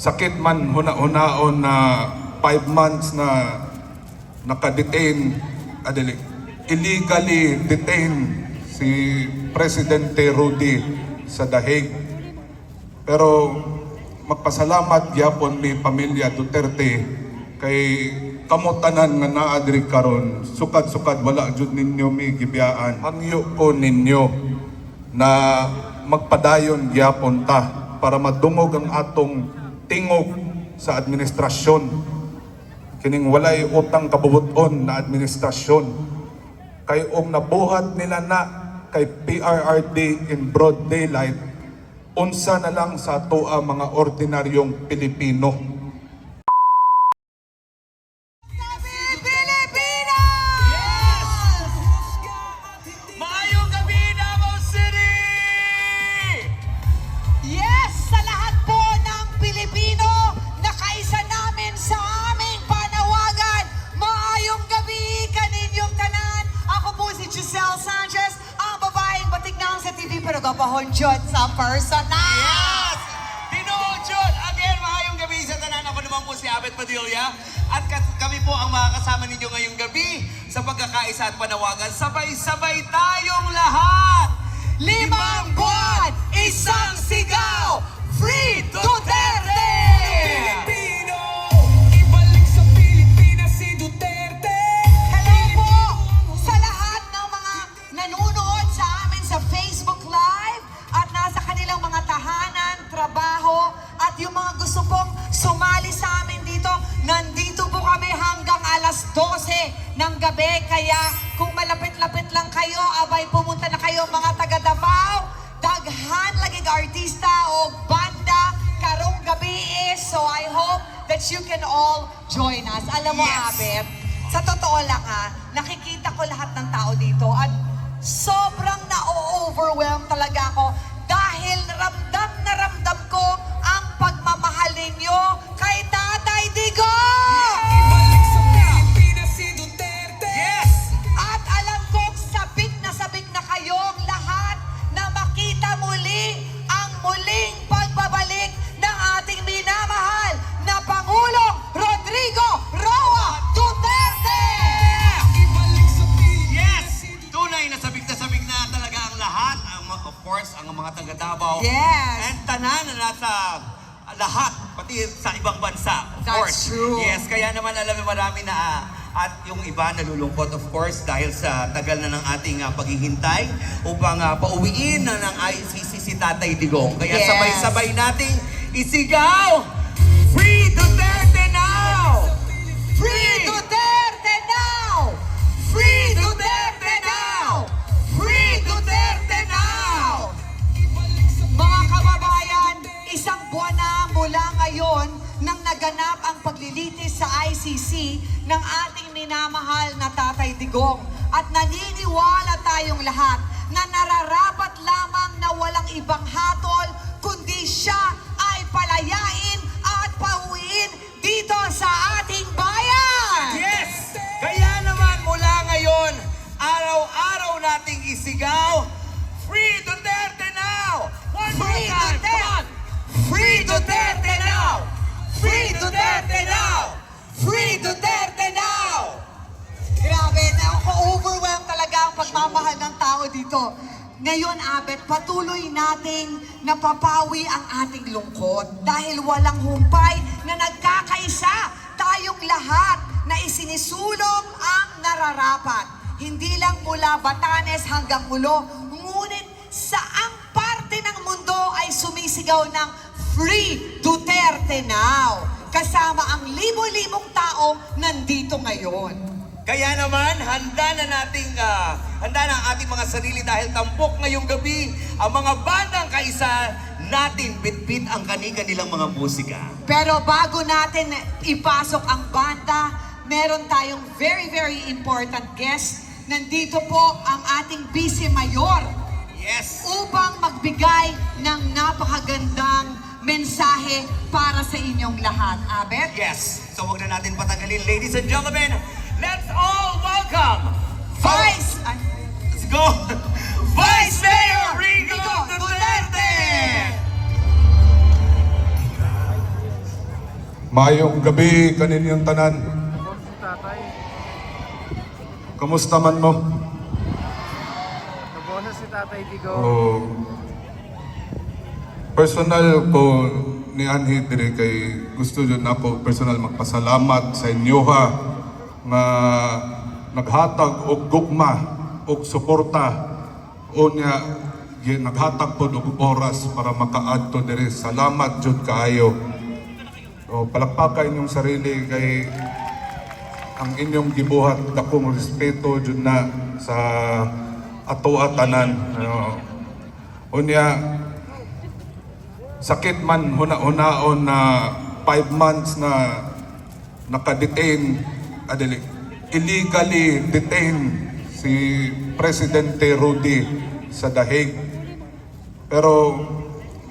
sakit man huna-hunaon na five months na nakadetain, adili, illegally detained si Presidente Rudy sa Dahig. Pero magpasalamat gyapon mi pamilya Duterte kay kamutanan nga naa diri karon. Sukad-sukad wala jud ninyo mi gibiyaan hangyo ko ninyo na magpadayon gyapon ta para madungog ang atong tingog sa administrasyon kining walay utang kabubuton na administrasyon kay og nabuhat nila na kay PRRD in broad daylight unsa na lang sa toa mga ordinaryong Pilipino! Gapahon dyan sa personal. Yes! Tinuod yun! Again, maayong gabi sa tanan. Ako naman po si Abet Padilla. At kami po ang makakasama ninyo ngayong gabi sa pagkakaisa at panawagan. Sabay-sabay tayong ng gabi. Kaya kung malapit-lapit lang kayo, abay pumunta na kayo mga taga Davao. Daghan laging artista o banda karong gabi is. So I hope that you can all join us. Alam mo, Yes. Abet, sa totoo lang ha, nakikita ko lahat ng tao dito at sobrang na-overwhelm talaga ako dahil ramdam na ramdam ko ang pagmamahal ninyo true. Yes, kaya naman alam mo marami na ah, at yung iba nalulungkot of course dahil sa tagal na ng ating ah, paghihintay upang ah, pauwiin na ng ICC si Tatay Digong. Kaya Yes. sabay-sabay nating isigaw, Free Duterte now! Free Duterte now! Free Duterte now! Free Duterte now! Mga kababayan, isang buwan na mula ngayon nang naganap ang paglilitis sa ICC ng ating minamahal na Tatay Digong. At naniniwala tayong lahat na nararapat lamang na walang ibang hatol kundi siya ay palayain at pauwiin dito sa ating bayan! Yes! Kaya naman mula ngayon, araw-araw nating isigaw, Free Duterte now! One more Free time! Duterte! Free Duterte! Free Duterte now! Free Duterte now! Grabe, na-overwhelm talaga ang pagmamahal ng tao dito. Ngayon, Abet, patuloy nating napapawi ang ating lungkot dahil walang humpay na nagkakaisa tayong lahat na isinisulong ang nararapat. Hindi lang mula Batanes hanggang Ulo, ngunit saang parte ng mundo ay sumisigaw ng Free Duterte Now! Kasama ang libo-libong tao nandito ngayon. Kaya naman, handa na nating, ah, handa na ang ating mga sarili dahil tampok ngayong gabi ang mga bandang kaisa natin bitbit ang kani-kanilang mga musika. Pero bago natin ipasok ang banda, meron tayong very, very important guest. Nandito po ang ating Vice Mayor Yes! upang magbigay ng napakagandang mensahe para sa inyong lahat. Abet? Yes! So huwag na natin patagalin. Ladies and gentlemen, let's all welcome Vice! Ay, Let's go! Vice Mayor Rico Rico Duterte! Mayong gabi kaninyong tanan. Kamusta man mo? Nabono si Tatay Digo. Oh, personal ko ni Anhi dire kay gusto jud nako personal magpasalamat sa inyo ha nga naghatag og gugma og suporta. Unya naghatag pod og oras para makaadto dire. Salamat jud kaayo. O palakpakan inyong sarili kay ang inyong gibuhat. Dakong respeto jud na sa ato atanan. Ano? Unya sakit man huna-hunaon na five months na nakadetain adili illegally detain si Presidente Rudy sa Dahig pero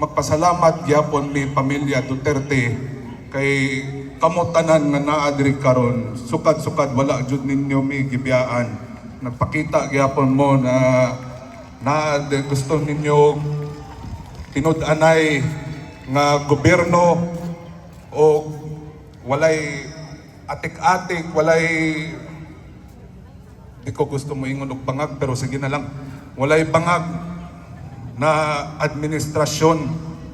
magpasalamat gyapon mi pamilya Duterte kay kamutanan nga naa diri karon. Sukad-sukad wala jud ninyo mi gibiyaan nagpakita gyapon mo na na gusto ninyo tinud-anay nga gobyerno o walay atik-atik walay di ko gusto mo ingon og bangag pero sige na lang walay bangag na administrasyon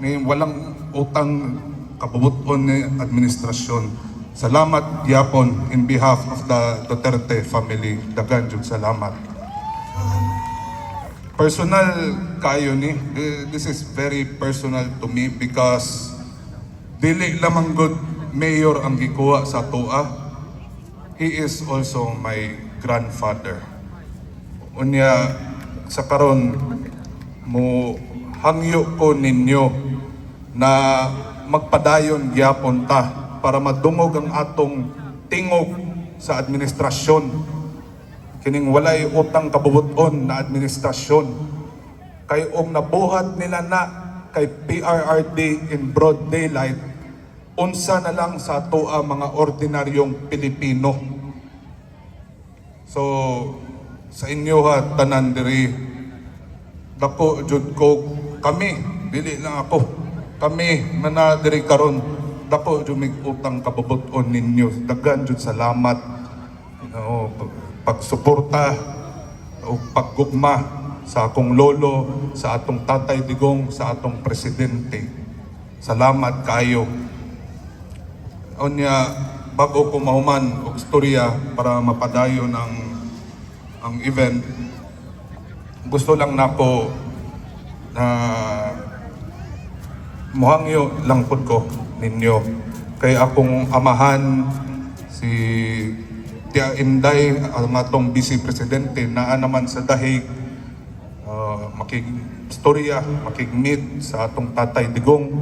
ni walang utang kabubuton ni administrasyon. Salamat gyapon in behalf of the Duterte family. Dagan salamat. Personal kayo ni eh, this is very personal to me because dili lamang good mayor ang gikuha sa tuwa. He is also my grandfather. Unya sa karon mo hangyo ko ninyo na magpadayon gyapon ta para madungog ang atong tingog sa administrasyon kining walay utang kabubuton na administrasyon. Kay og nabuhat nila na kay PRRD in broad daylight unsa na lang sa atoa mga ordinaryong Pilipino. So sa inyo ha tanan diri. Dako jud ko kami dili lang ako. Kami na na diri karon. Dako jud mig utang kabubuton ninyo. Daghan jud salamat. No, pagsuporta o paggugma sa akong lolo sa atong tatay digong sa atong presidente. Salamat kayo. Unya bago ko mahuman og storya para mapadayon ang ang event gusto lang nako na muhangyo lang pud ko ninyo. Kay akong amahan si Tia Inday ang atong vice presidente naa naman sa dahig uh, makig storya makig-meet sa atong tatay digong.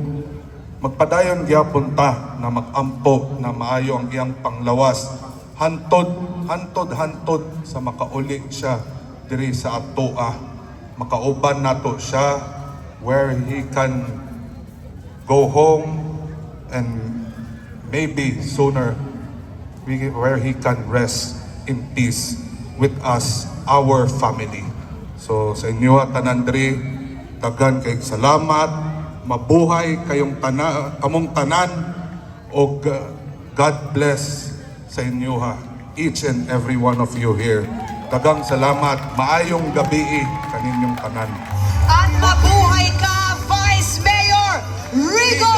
Magpadayon gyapon ta na magampo na maayo ang iyang panglawas. Hantod hantod hantod sa makauli siya diri sa atoa makauban nato siya where he can go home and maybe sooner where he can rest in peace with us our family. So sa inyo tanan diri daghan kay salamat mabuhay kayong tana, kamong tanan o God bless sa inyo ha each and every one of you here. Dagang salamat maayong gabi kaninyong tanan. At mabuhay ka, Vice Mayor Rigo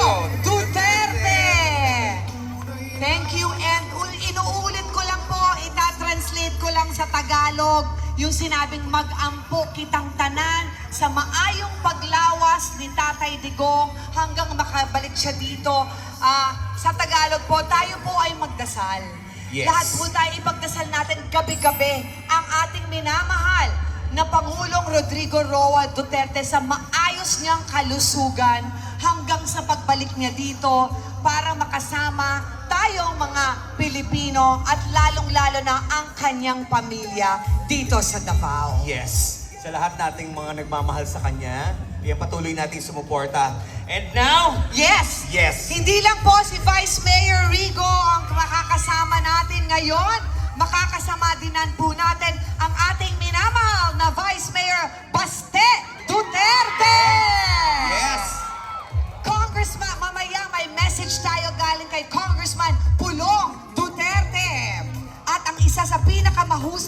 sa Tagalog yung sinabing mag-ampo kitang tanan sa maayong paglawas ni Tatay Digong hanggang makabalik siya dito. Ah, sa Tagalog po, tayo po ay magdasal. Yes. Lahat po tayo ipagdasal natin gabi-gabi ang ating minamahal na Pangulong Rodrigo Roa Duterte sa maayos niyang kalusugan hanggang sa pagbalik niya dito para makasama tayong mga Pilipino at lalong-lalo na ang kanyang pamilya dito sa Davao. Yes. Sa lahat nating mga nagmamahal sa kanya, kaya patuloy nating sumuporta. And now, Yes! Yes. Hindi lang po si Vice Mayor Rigo ang makakasama natin ngayon. Makakasama dinan po natin ang ating minamahal na Vice Mayor Baste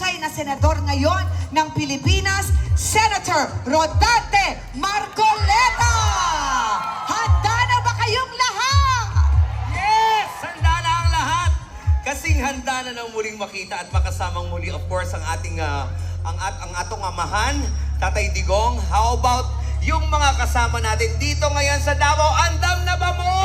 pinakamahusay na senador ngayon ng Pilipinas, Senator Rodante Marcoleta! Handa na ba kayong lahat? Yes! Handa na ang lahat! Kasing handa na nang muling makita at makasamang muli, of course, ang ating, ah, ang, at, ang atong amahan, Tatay Digong. How about yung mga kasama natin dito ngayon sa Davao? Andam na ba mo?